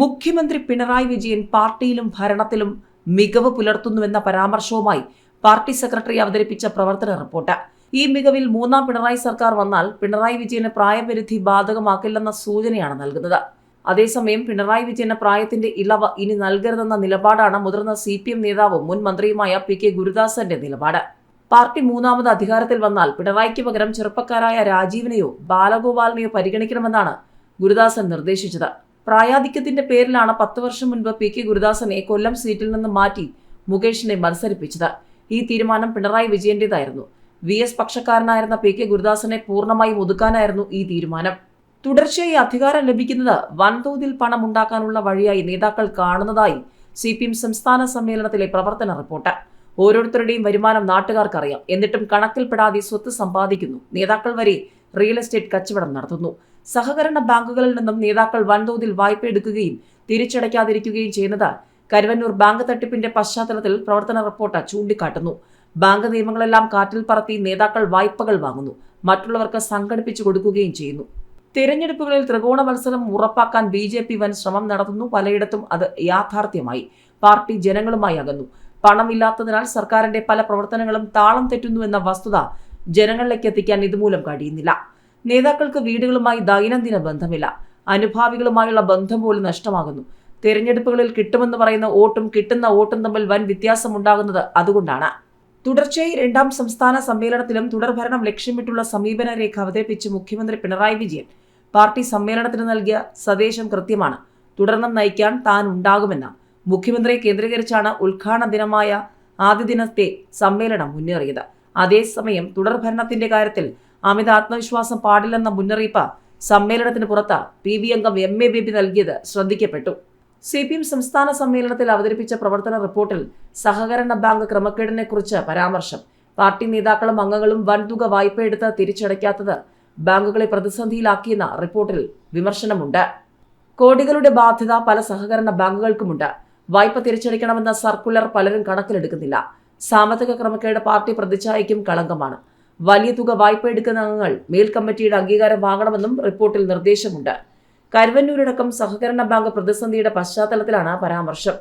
മുഖ്യമന്ത്രി പിണറായി വിജയൻ പാർട്ടിയിലും ഭരണത്തിലും മികവ് പുലർത്തുന്നുവെന്ന പരാമർശവുമായി പാർട്ടി സെക്രട്ടറി അവതരിപ്പിച്ച പ്രവർത്തന റിപ്പോർട്ട്. ഈ മികവിൽ മൂന്നാം പിണറായി സർക്കാർ വന്നാൽ പിണറായി വിജയന് പ്രായപരിധി ബാധകമാക്കില്ലെന്ന സൂചനയാണ് നൽകുന്നത്. അതേസമയം പിണറായി വിജയന് പ്രായത്തിന്റെ ഇളവ് ഇനി നൽകരുതെന്ന നിലപാടാണ് മുതിർന്ന സി പി എം നേതാവും മുൻ മന്ത്രിയുമായ പി കെ ഗുരുദാസന്റെ നിലപാട്. പാർട്ടി മൂന്നാമത് അധികാരത്തിൽ വന്നാൽ പിണറായിക്ക് പകരം ചെറുപ്പക്കാരായ രാജീവിനെയോ ബാലഗോപാലിനെയോ പരിഗണിക്കണമെന്നാണ് ഗുരുദാസൻ നിർദ്ദേശിച്ചത്. പ്രായാധിക്യത്തിന്റെ പേരിലാണ് പത്ത് വർഷം മുൻപ് പി കെ ഗുരുദാസനെ കൊല്ലം സീറ്റിൽ നിന്ന് മാറ്റി മുകേഷിനെ മത്സരിപ്പിച്ചത്. ഈ തീരുമാനം പിണറായി വിജയന്റേതായിരുന്നു. വി എസ് പക്ഷക്കാരനായിരുന്ന പി കെ ഗുരുദാസനെ പൂർണമായും ഒതുക്കാനായിരുന്നു ഈ തീരുമാനം. തുടർച്ചയായി അധികാരം ലഭിക്കുന്നത് വൻതോതിൽ പണം ഉണ്ടാക്കാനുള്ള വഴിയായി നേതാക്കൾ കാണുന്നതായി സി പി എം സംസ്ഥാന സമ്മേളനത്തിലെ പ്രവർത്തന റിപ്പോർട്ട്. ഓരോരുത്തരുടെയും വരുമാനം നാട്ടുകാർക്കറിയാം. എന്നിട്ടും കണക്കിൽപ്പെടാതെ സ്വത്ത് സമ്പാദിക്കുന്നു. നേതാക്കൾ വരെ റിയൽ എസ്റ്റേറ്റ് കച്ചവടം നടത്തുന്നു. സഹകരണ ബാങ്കുകളിൽ നിന്നും നേതാക്കൾ വൻതോതിൽ വായ്പ എടുക്കുകയും തിരിച്ചടയ്ക്കാതിരിക്കുകയും ചെയ്യുന്നത് കരുവന്നൂർ ബാങ്ക് തട്ടിപ്പിന്റെ പശ്ചാത്തലത്തിൽ പ്രവർത്തന റിപ്പോർട്ട് ചൂണ്ടിക്കാട്ടുന്നു. ബാങ്ക് നിയമങ്ങളെല്ലാം കാറ്റിൽ പറത്തി നേതാക്കൾ വായ്പകൾ വാങ്ങുന്നു. മറ്റുള്ളവർക്ക് സംഘടിപ്പിച്ചു കൊടുക്കുകയും ചെയ്യുന്നു. തിരഞ്ഞെടുപ്പുകളിൽ ത്രികോണ മത്സരം ഉറപ്പാക്കാൻ ബി ജെ പി വൻ ശ്രമം നടത്തുന്നു. പലയിടത്തും അത് യാഥാർത്ഥ്യമായി. പാർട്ടി ജനങ്ങളുമായി അകന്നു. പണമില്ലാത്തതിനാൽ സർക്കാരിന്റെ പല പ്രവർത്തനങ്ങളും താളം തെറ്റുന്നു എന്ന വസ്തുത ജനങ്ങളിലേക്ക് എത്തിക്കാൻ ഇതുമൂലം കഴിയുന്നില്ല. നേതാക്കൾക്ക് വീടുകളുമായി ദൈനംദിന ബന്ധമില്ല. അനുഭാവികളുമായുള്ള ബന്ധം പോലും നഷ്ടമാകുന്നു. തിരഞ്ഞെടുപ്പുകളിൽ കിട്ടുമെന്ന് പറയുന്ന വോട്ടും കിട്ടുന്ന വോട്ടും തമ്മിൽ വൻ വ്യത്യാസമുണ്ടാകുന്നത് അതുകൊണ്ടാണ്. തുടർച്ചയായി രണ്ടാം സംസ്ഥാന സമ്മേളനത്തിലും തുടർഭരണം ലക്ഷ്യമിട്ടുള്ള സമീപന രേഖ അവതരിപ്പിച്ച് മുഖ്യമന്ത്രി പിണറായി വിജയൻ പാർട്ടി സമ്മേളനത്തിന് നൽകിയ സന്ദേശം കൃത്യമാണ്. തുടർന്നും നയിക്കാൻ താൻ ഉണ്ടാകുമെന്ന് മുഖ്യമന്ത്രിയെ കേന്ദ്രീകരിച്ചാണ് ഉദ്ഘാടന ദിനമായ ആദ്യ ദിനത്തെ സമ്മേളനം മുന്നേറിയത്. അതേസമയം തുടർഭരണത്തിന്റെ കാര്യത്തിൽ അമിത ആത്മവിശ്വാസം പാടില്ലെന്ന മുന്നറിയിപ്പ് സമ്മേളനത്തിന് പുറത്ത് പി വി അംഗം എം എ ബേബി നൽകിയത് ശ്രദ്ധിക്കപ്പെട്ടു. സി പി എം സംസ്ഥാന സമ്മേളനത്തിൽ അവതരിപ്പിച്ച പ്രവർത്തന റിപ്പോർട്ടിൽ സഹകരണ ബാങ്ക് ക്രമക്കേടിനെക്കുറിച്ച് പരാമർശം. പാർട്ടി നേതാക്കളും അംഗങ്ങളും വൻതുക വായ്പയെടുത്ത് തിരിച്ചടയ്ക്കാത്തത് ബാങ്കുകളെ പ്രതിസന്ധിയിലാക്കിയെന്ന റിപ്പോർട്ടിൽ വിമർശനമുണ്ട്. കോടികളുടെ ബാധ്യത പല സഹകരണ ബാങ്കുകൾക്കുമുണ്ട്. വായ്പ തിരിച്ചടിക്കണമെന്ന സർക്കുലർ പലരും കണക്കിലെടുക്കുന്നില്ല. സാമ്പത്തിക ക്രമക്കേട് പാർട്ടി പ്രതിച്ഛായയ്ക്കും കളങ്കമാണ്. വലിയ തുക വായ്പ എടുക്കുന്ന അംഗങ്ങൾ മേൽ കമ്മിറ്റിയുടെ അംഗീകാരം വാങ്ങണമെന്നും റിപ്പോർട്ടിൽ നിർദ്ദേശമുണ്ട്. കരുവന്നൂരടക്കം സഹകരണ ബാങ്ക് പ്രതിസന്ധിയുടെ പശ്ചാത്തലത്തിലാണ് പരാമർശം.